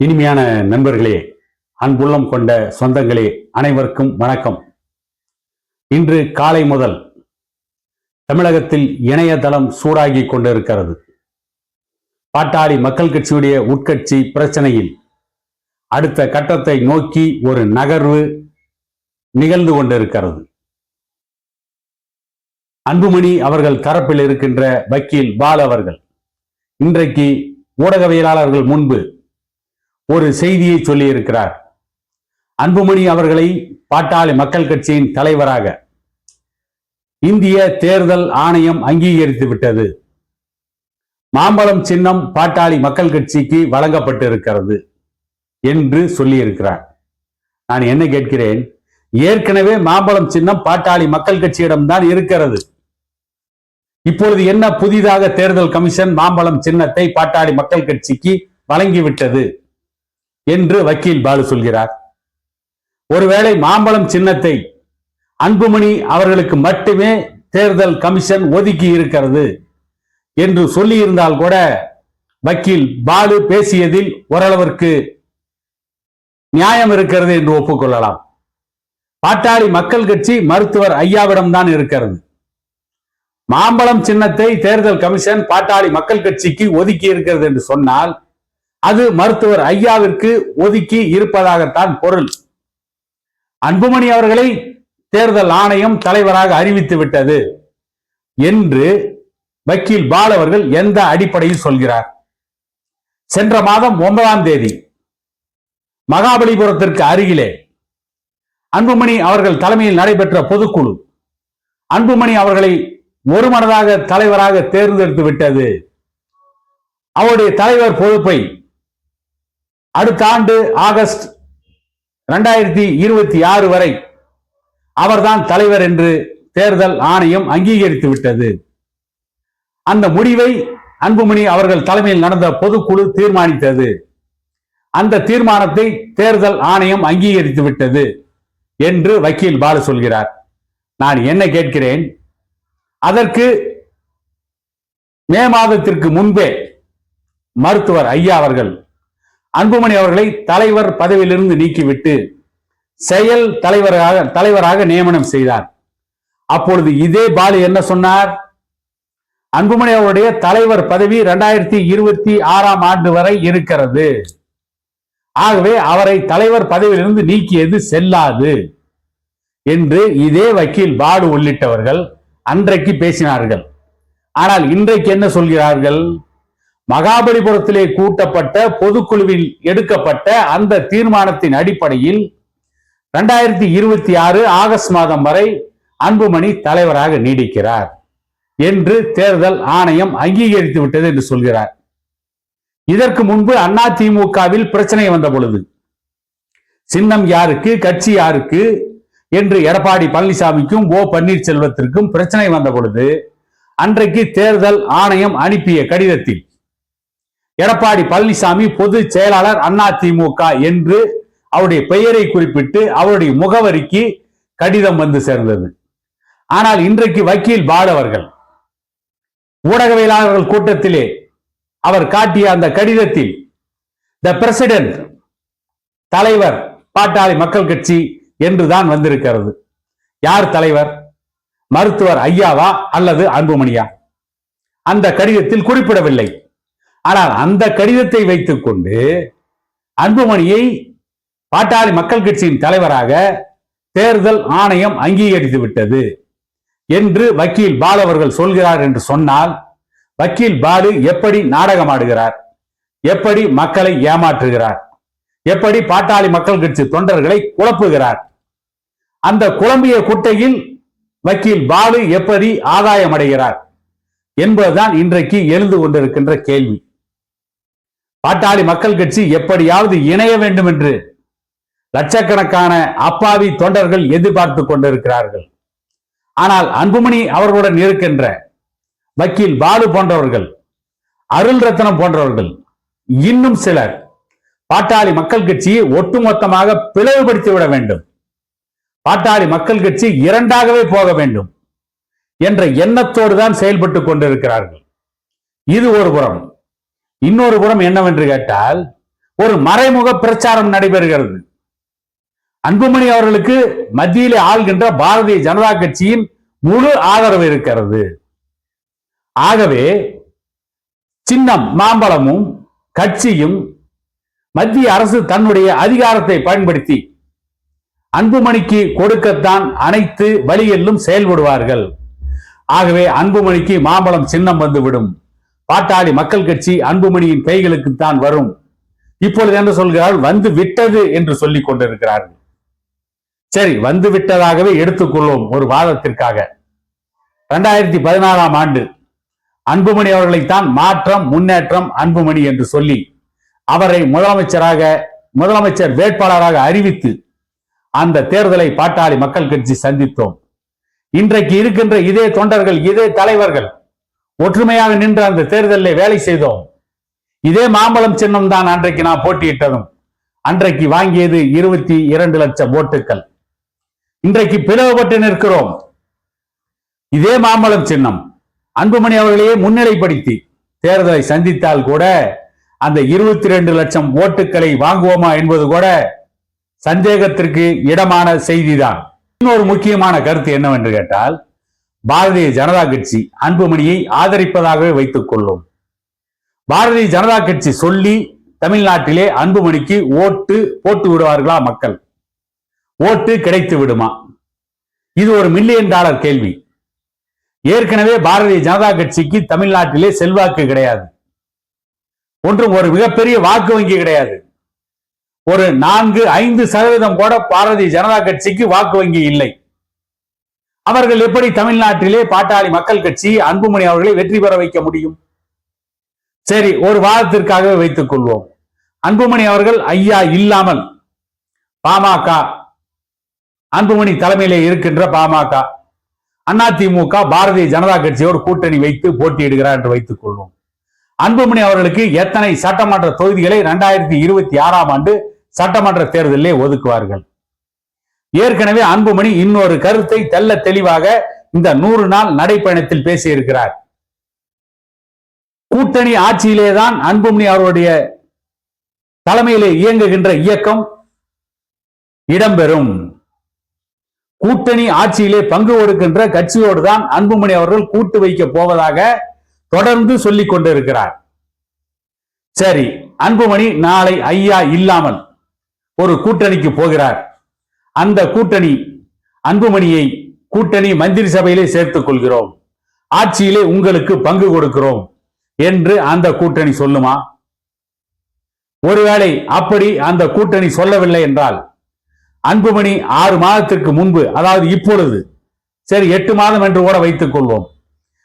இனிமையான நண்பர்களே அன்புள்ளம் கொண்ட சொந்தங்களே அனைவருக்கும் வணக்கம். இன்று காலை முதல் தமிழகத்தில் இணையதளம் சூடாகி கொண்டிருக்கிறது. பாட்டாளி மக்கள் கட்சியுடைய உட்கட்சி பிரச்சனையில் அடுத்த கட்டத்தை நோக்கி ஒரு நகர்வு நிகழ்ந்து கொண்டிருக்கிறது. அன்புமணி அவர்கள் தரப்பில் இருக்கின்ற வக்கீல் பால் அவர்கள் இன்றைக்கு ஊடகவியலாளர்கள் முன்பு ஒரு செய்தியை சொல்லியிருக்கிறார். அன்புமணி அவர்களை பாட்டாளி மக்கள் கட்சியின் தலைவராக இந்திய தேர்தல் ஆணையம் அங்கீகரித்து விட்டது. மாம்பழம் சின்னம் பாட்டாளி மக்கள் கட்சிக்கு வழங்கப்பட்டிருக்கிறது என்று சொல்லியிருக்கிறார். நான் என்ன கேட்கிறேன்? ஏற்கனவே மாம்பழம் சின்னம் பாட்டாளி மக்கள் கட்சியிடம்தான் இருக்கிறது. இப்பொழுது என்ன புதிதாக தேர்தல் கமிஷன் மாம்பழம் சின்னத்தை பாட்டாளி மக்கள் கட்சிக்கு வழங்கிவிட்டது? என்று வக்கீல் பாலு சொல்கிறார். ஒருவேளை மாம்பழம் சின்னத்தை அன்புமணி அவர்களுக்கு மட்டுமே தேர்தல் கமிஷன் ஒதுக்கி இருக்கிறது என்று சொல்லியிருந்தால் கூட வக்கீல் பாலு பேசியதில் ஓரளவிற்கு நியாயம் இருக்கிறது என்று ஒப்புக்கொள்ளலாம். பாட்டாளி மக்கள் கட்சி மருத்துவர் ஐயாவிடம் தான் இருக்கிறது. மாம்பழம் சின்னத்தை தேர்தல் கமிஷன் பாட்டாளி மக்கள் கட்சிக்கு ஒதுக்கி இருக்கிறது என்று சொன்னால் அது மருத்துவர் ஐயாவிற்கு ஒதுக்கி இருப்பதாகத்தான் பொருள். அன்புமணி அவர்களை தேர்தல் ஆணையம் தலைவராக அறிவித்து விட்டது என்று வக்கீல் பால் அவர்கள் எந்த அடிப்படையில் சொல்கிறார்? சென்ற மாதம் ஒன்பதாம் தேதி மகாபலிபுரத்திற்கு அருகிலே அன்புமணி அவர்கள் தலைமையில் நடைபெற்ற பொதுக்குழு அன்புமணி அவர்களை ஒருமனதாக தலைவராக தேர்ந்தெடுத்து விட்டது. அவருடைய தலைவர் பொறுப்பை அடுத்த ஆண்டு ஆகஸ்ட் ரெண்டாயிரத்தி இருபத்தி ஆறு வரை அவர்தான் தலைவர் என்று தேர்தல் ஆணையம் அங்கீகரித்து விட்டது. அந்த முடிவை அன்புமணி அவர்கள் தலைமையில் நடந்த பொதுக்குழு தீர்மானித்தது. அந்த தீர்மானத்தை தேர்தல் ஆணையம் அங்கீகரித்து விட்டது என்று வக்கீல் பாலு சொல்கிறார். நான் என்ன கேட்கிறேன்? அதற்கு மே மாதத்திற்கு முன்பே மருத்துவர் ஐயா அவர்கள் அன்புமணி அவர்களை தலைவர் பதவியிலிருந்து நீக்கிவிட்டு செயல் தலைவராக தலைவராக நியமனம் செய்தார். அப்பொழுது இதே பாலு என்ன சொன்னார்? அன்புமணி அவருடைய தலைவர் பதவி இரண்டாயிரத்தி இருபத்தி ஆறாம் ஆண்டு வரை இருக்கிறது. ஆகவே அவரை தலைவர் பதவியிலிருந்து நீக்கியது செல்லாது என்று இதே வக்கீல் பாடு உள்ளிட்டவர்கள் அன்றைக்கு பேசினார்கள். ஆனால் இன்றைக்கு என்ன சொல்கிறார்கள்? மகாபலிபுரத்திலே கூட்டப்பட்ட பொதுக்குழுவில் எடுக்கப்பட்ட அந்த தீர்மானத்தின் அடிப்படையில் ரெண்டாயிரத்தி இருபத்தி ஆறு ஆகஸ்ட் மாதம் வரை அன்புமணி தலைவராக நீடிக்கிறார் என்று தேர்தல் ஆணையம் அங்கீகரித்து விட்டது என்று சொல்கிறார். இதற்கு முன்பு அண்ணா திமுகவில் பிரச்சனை வந்த பொழுது சின்னம் யாருக்கு கட்சி யாருக்கு என்று எடப்பாடி பழனிசாமிக்கும் ஓ பன்னீர்செல்வத்திற்கும் பிரச்சனை வந்த பொழுது அன்றைக்கு தேர்தல் ஆணையம் அனுப்பிய கடிதத்தில் எடப்பாடி பழனிசாமி பொதுச் செயலாளர் அண்ணா திமுக என்று அவருடைய பெயரை குறிப்பிட்டு அவருடைய முகவரிக்கு கடிதம் வந்து சேர்ந்தது. ஆனால் இன்றைக்கு வக்கீல் பால் அவர்கள் ஊடகவியலாளர்கள் கூட்டத்திலே அவர் காட்டிய அந்த கடிதத்தில் த பிரசிடென்ட் தலைவர் பாட்டாளி மக்கள் கட்சி என்றுதான் வந்திருக்கிறது. யார் தலைவர்? மருத்துவர் ஐயாவா அல்லது அன்புமணியா? அந்த கடிதத்தில் குறிப்பிடவில்லை. ஆனால் அந்த கடிதத்தை வைத்துக் கொண்டு அன்புமணியை பாட்டாளி மக்கள் கட்சியின் தலைவராக தேர்தல் ஆணையம் அங்கீகரித்து விட்டது என்று வக்கீல் பால் அவர்கள் சொல்கிறார் என்று சொன்னால் வக்கீல் பாலு எப்படி நாடகமாடுகிறார் எப்படி மக்களை ஏமாற்றுகிறார்? எப்படி பாட்டாளி மக்கள் கட்சி தொண்டர்களை குழப்புகிறார்? அந்த குழம்பிய குட்டையில் வக்கீல் பாலு எப்படி ஆதாயம் அடைகிறார் என்பதுதான் இன்றைக்கு எழுந்து கொண்டிருக்கின்ற கேள்வி. பாட்டாளி மக்கள் கட்சி எப்படியாவது இணைய வேண்டும் என்று லட்சக்கணக்கான அப்பாவி தொண்டர்கள் எதிர்பார்த்து கொண்டிருக்கிறார்கள். ஆனால் அன்புமணி அவர்களுடன் இருக்கின்ற வக்கீல் பாலு போன்றவர்கள் அருள் ரத்னம் போன்றவர்கள் இன்னும் சிலர் பாட்டாளி மக்கள் கட்சியை ஒட்டுமொத்தமாக பிளவுபடுத்தி விட வேண்டும். பாட்டாளி மக்கள் கட்சி இரண்டாகவே போக வேண்டும் என்ற எண்ணத்தோடு தான் செயல்பட்டு கொண்டிருக்கிறார்கள். இது ஒரு புறம். இன்னொரு புறம் என்னவென்று கேட்டால் ஒரு மறைமுக பிரச்சாரம் நடைபெறுகிறது. அன்புமணி அவர்களுக்கு மத்தியிலே ஆள்கின்ற பாரதிய ஜனதா கட்சியின் முழு ஆதரவு இருக்கிறது. ஆகவே சின்னம் மாம்பழமும் கட்சியும் மத்திய அரசு தன்னுடைய அதிகாரத்தை பயன்படுத்தி அன்புமணிக்கு கொடுக்கத்தான் அனைத்து வழிகளிலும் செயல்படுவார்கள். ஆகவே அன்புமணிக்கு மாம்பழம் சின்னம் வந்துவிடும். பாட்டாளி மக்கள் கட்சி அன்புமணியின் கைகளுக்குத்தான் வரும். இப்பொழுது என்ன சொல்கிறார்கள் வந்து விட்டது என்று சொல்லிக் கொண்டிருக்கிறார்கள். சரி வந்து விட்டதாகவே எடுத்துக்கொள்வோம் ஒரு வாதத்திற்காக. இரண்டாயிரத்தி பதினாறாம் ஆண்டு அன்புமணி அவர்களைத்தான் மாற்றம் முன்னேற்றம் அன்புமணி என்று சொல்லி அவரை முதலமைச்சராக முதலமைச்சர் வேட்பாளராக அறிவித்து அந்த தேர்தலை பாட்டாளி மக்கள் கட்சி சந்தித்தோம். இன்றைக்கு இருக்கின்ற இதே தொண்டர்கள் இதே தலைவர்கள் ஒற்றுமையாக நின்று அந்த தேர்தலில் வேலை செய்தோம். இதே மாம்பழம் சின்னம் தான் அன்றைக்கு நான் போட்டியிட்டதும். அன்றைக்கு வாங்கியது இருபத்தி இரண்டு லட்சம் ஓட்டுக்கள். இன்றைக்கு பிளவுபட்டு நிற்கிறோம். இதே மாம்பழம் சின்னம். அன்புமணி அவர்களையே முன்னிலைப்படுத்தி தேர்தலை சந்தித்தால் கூட அந்த இருபத்தி ரெண்டு லட்சம் ஓட்டுக்களை வாங்குவோமா என்பது கூட சந்தேகத்திற்கு இடமான செய்திதான். இன்னொரு முக்கியமான கருத்து என்னவென்று கேட்டால் பாரதிய ஜனதா கட்சி அன்புமணியை ஆதரிப்பதாகவே வைத்துக் கொள்ளும். பாரதிய ஜனதா கட்சி சொல்லி தமிழ்நாட்டிலே அன்புமணிக்கு ஓட்டு போட்டு விடுவார்களா மக்கள்? ஓட்டு கிடைத்து விடுமா? இது ஒரு மில்லியன் டாலர் கேள்வி. ஏற்கனவே பாரதிய ஜனதா கட்சிக்கு தமிழ்நாட்டிலே செல்வாக்கு கிடையாது. ஒன்றும் ஒரு மிகப்பெரிய வாக்கு வங்கி கிடையாது. ஒரு நான்கு ஐந்து சதவீதம் கூட பாரதிய ஜனதா கட்சிக்கு வாக்கு வங்கி இல்லை. அவர்கள் எப்படி தமிழ்நாட்டிலே பாட்டாளி மக்கள் கட்சி அன்புமணி அவர்களை வெற்றி பெற வைக்க முடியும்? சரி ஒரு வாதத்திற்காகவே வைத்துக் கொள்வோம். அன்புமணி அவர்கள் ஐயா இல்லாமல் பாமக அன்புமணி தலைமையிலே இருக்கின்ற பாமக அதிமுக பாரதிய ஜனதா கட்சியோடு கூட்டணி வைத்து போட்டியிடுகிறார் என்று வைத்துக் கொள்வோம். அன்புமணி அவர்களுக்கு எத்தனை சட்டமன்ற தொகுதிகளை இரண்டாயிரத்தி இருபத்தி ஆறாம் ஆண்டு சட்டமன்ற தேர்தலிலே ஒதுக்குவார்கள்? ஏற்கனவே அன்புமணி இன்னொரு கருத்தை தெல்ல தெளிவாக இந்த நூறு நாள் நடைப்பயணத்தில் பேசியிருக்கிறார். கூட்டணி ஆட்சியிலே தான் அன்புமணி அவருடைய தலைமையிலே இயங்குகின்ற இயக்கம் இடம்பெறும். கூட்டணி ஆட்சியிலே பங்கு கொடுக்கின்ற கட்சியோடு தான் அன்புமணி அவர்கள் கூட்டு வைக்க போவதாக தொடர்ந்து சொல்லிக் கொண்டிருக்கிறார். சரி அன்புமணி நாளை ஐயா இல்லாமல் ஒரு கூட்டணிக்கு போகிறார். அந்த கூட்டணி அன்புமணியை கூட்டணி மந்திரி சபையிலே சேர்த்துக் கொள்கிறோம். ஆட்சியிலே உங்களுக்கு பங்கு கொடுக்கிறோம் என்று அந்த கூட்டணி சொல்லுமா? ஒருவேளை அப்படி அந்த கூட்டணி சொல்லவில்லை என்றால் அன்புமணி ஆறு மாதத்திற்கு முன்பு அதாவது இப்பொழுது சரி எட்டு மாதம் என்று கூட வைத்துக் கொள்வோம்.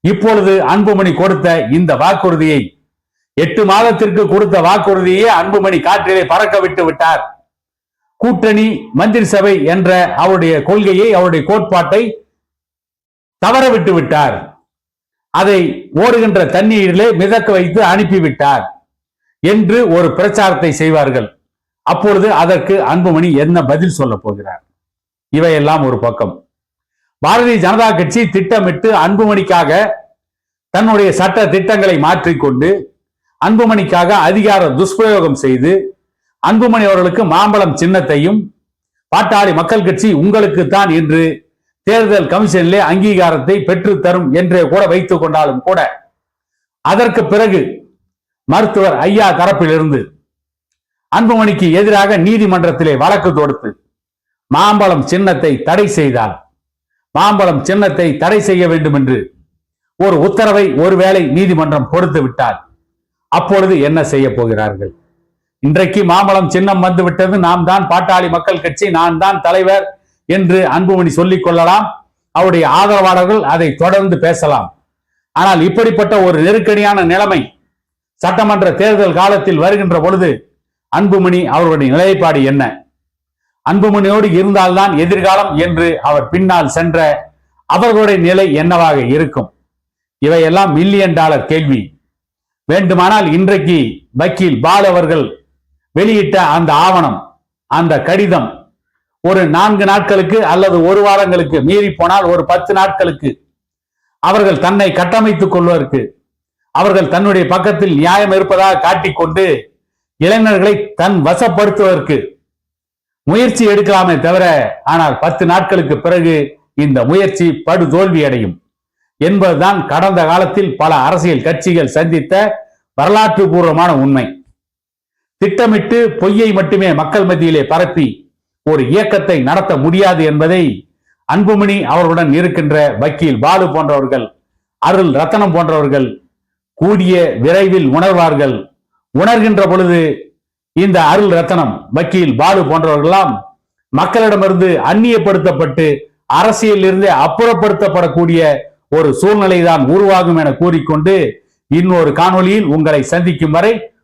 இப்பொழுது அன்புமணி கொடுத்த இந்த வாக்குறுதியை எட்டு மாதத்திற்கு கொடுத்த வாக்குறுதியே அன்புமணி காற்றிலே பறக்க விட்டு விட்டார். கூட்டணி மந்திரி சபை என்ற அவருடைய கொள்கையை அவருடைய கோட்பாட்டை தவற விட்டு விட்டார் அதை ஓடுகின்ற தண்ணீரிலே மிதக்க வைத்து அனுப்பிவிட்டார் என்று ஒரு பிரச்சாரத்தை செய்வார்கள். அப்பொழுது அதற்கு அன்புமணி என்ன பதில் சொல்ல போகிறார்? இவையெல்லாம் ஒரு பக்கம். பாரதிய ஜனதா கட்சி திட்டமிட்டு அன்புமணிக்காக தன்னுடைய சட்ட திட்டங்களை மாற்றிக்கொண்டு அன்புமணிக்காக அதிகார துஷ்பிரயோகம் செய்து அன்புமணி அவர்களுக்கு மாம்பழம் சின்னத்தையும் பாட்டாளி மக்கள் கட்சி உங்களுக்கு தான் என்று தேர்தல் கமிஷனிலே அங்கீகாரத்தை பெற்று தரும் என்றே கூட வைத்துக் கொண்டாலும் கூட அதற்கு பிறகு மருத்துவர் ஐயா தரப்பிலிருந்து அன்புமணிக்கு எதிராக நீதிமன்றத்திலே வழக்கு தொடுத்து மாம்பழம் சின்னத்தை தடை செய்தார். மாம்பழம் சின்னத்தை தடை செய்ய வேண்டும் என்று ஒரு உத்தரவை ஒருவேளை நீதிமன்றம் கொடுத்து விட்டால் அப்பொழுது என்ன செய்ய போகிறார்கள்? இன்றைக்கு மாம்பழம் சின்னம் வந்து விட்டது நாம் தான் பாட்டாளி மக்கள் கட்சி நான் தான் தலைவர் என்று அன்புமணி சொல்லிக் கொள்ளலாம். அவருடைய ஆதரவாளர்கள் அதை தொடர்ந்து பேசலாம். ஆனால் இப்படிப்பட்ட ஒரு நெருக்கடியான நிலைமை சட்டமன்ற தேர்தல் காலத்தில் வருகின்ற பொழுது அன்புமணி அவருடைய நிலைப்பாடு என்ன? அன்புமணியோடு இருந்தால்தான் எதிர்காலம் என்று அவர் பின்னால் சென்ற அவர்களுடைய நிலை என்னவாக இருக்கும்? இவையெல்லாம் மில்லியன் டாலர் கேள்வி. வேண்டுமானால் இன்றைக்கு வக்கீல் பால் அவர்கள் வெளியிட்ட அந்த ஆவணம் அந்த கடிதம் ஒரு நான்கு நாட்களுக்கு அல்லது ஒரு வாரங்களுக்கு மீறி போனால் ஒரு பத்து நாட்களுக்கு அவர்கள் தன்னை கட்டமைத்துக் கொள்வதற்கு அவர்கள் தன்னுடைய பக்கத்தில் நியாயம் இருப்பதாக காட்டிக்கொண்டு இளைஞர்களை தன் வசப்படுத்துவதற்கு முயற்சி எடுக்கலாமே தவிர ஆனால் பத்து நாட்களுக்கு பிறகு இந்த முயற்சி படு தோல்வி அடையும் என்பதுதான் கடந்த காலத்தில் பல அரசியல் கட்சிகள் சந்தித்த வரலாற்று பூர்வமான உண்மை. திட்டமிட்டு பொய்யை மட்டுமே மக்கள் மத்தியிலே பரப்பி ஒரு இயக்கத்தை நடத்த முடியாது என்பதை அன்புமணி அவர்களுடன் இருக்கின்ற வக்கீல் பாலு போன்றவர்கள் அருள் ரத்தனம் போன்றவர்கள் கூடிய விரைவில் உணர்வார்கள். உணர்கின்ற பொழுது இந்த அருள் ரத்தனம் வக்கீல் பாலு போன்றவர்களெல்லாம் மக்களிடமிருந்து அந்நியப்படுத்தப்பட்டு அரசியலிருந்து அப்புறப்படுத்தப்படக்கூடிய ஒரு சூழ்நிலை தான் உருவாகும் என கூறிக்கொண்டு இன்னொரு காணொலியில் உங்களை சந்திக்கும் வரை